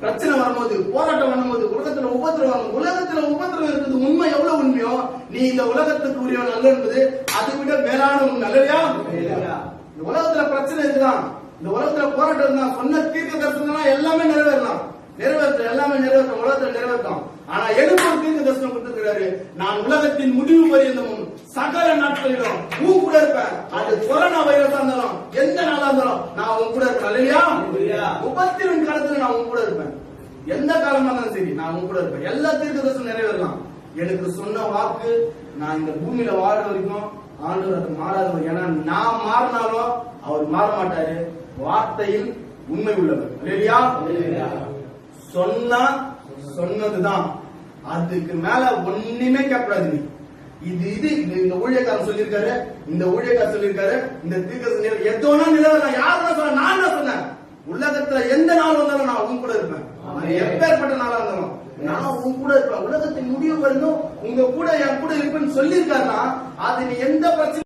பிரச்சனை வரும்போது போராட்டம் வரும்போது உலகத்துல உபத்திரம் உலகத்துல உபத்திரம் இருக்குது உண்மை எவ்வளவு உண்மையோ நீ இந்த உலகத்துக்கு உரிய நல்ல என்பது அதை விட மேலான உண்மை. அல்லையா? இந்த உலகத்துல பிரச்சனை இருக்குதான் இந்த உலகத்துல போராட்டம் தான் சொன்ன தீர்க்க தரிசனம் எல்லாமே நிறைவேறலாம். நிறைவேற்ற எல்லாமே நிறைவேற்ற உலகத்துல நிறைவேற்றும். ஆனா எதுவும் தீர்க்க தரிசனம் கொடுத்திருக்கிறாரு. நான் உலகத்தின் முடிவு பரியந்தமும் சகல நாட்களிலும் ஊ கூட இருப்பேன். அது கொரோனா வைரஸா இருந்தாலும் இருந்தாலும் நான் உன் கூட இருப்பேன் இல்லையா உபத்திரின் காலத்துல நான் உன் கூட இருப்பேன். எந்த காலமா இருந்தாலும் சரி நான் உன் கூட இருப்பேன். எல்லா தீர்க்க தரிசனம் நிறைவேறலாம். எனக்கு சொன்ன வாக்கு நான் இந்த பூமியில வாழ்ற வரைக்கும் ஆண்டவர் அது மாறாதவர் ஏன்னா நான் மாறினாலும் அவர் மாற மாட்டாரு. வார்த்தையில் உண்மை உள்ளவர். இல்லையா சொன்னா சொன்னதுதான். அதுக்கு மேல ஒண்ணுமே கேட்கக்கூடாது நீ. இது இது இந்த ஊழியக்காரன் சொல்லியிருக்காரு இந்த ஊழியக்காரர் சொல்லியிருக்காரு இந்த தீர்க்க எதோனா நிலவரம் யாருன்னா சொன்ன நான் தான் சொன்னேன். உலகத்துல எந்த நாள் வந்தாலும் நான் உன் கூட இருப்பேன். எப்பேற்பட்ட நாளா இருந்தாலும். நான் உன் கூட இருப்பேன். உலகத்தின் முடிவு வரைக்கும் உங்க கூட என் கூட இருப்பேன்னு சொல்லியிருக்காருன்னா அது நீ எந்த பிரச்சனை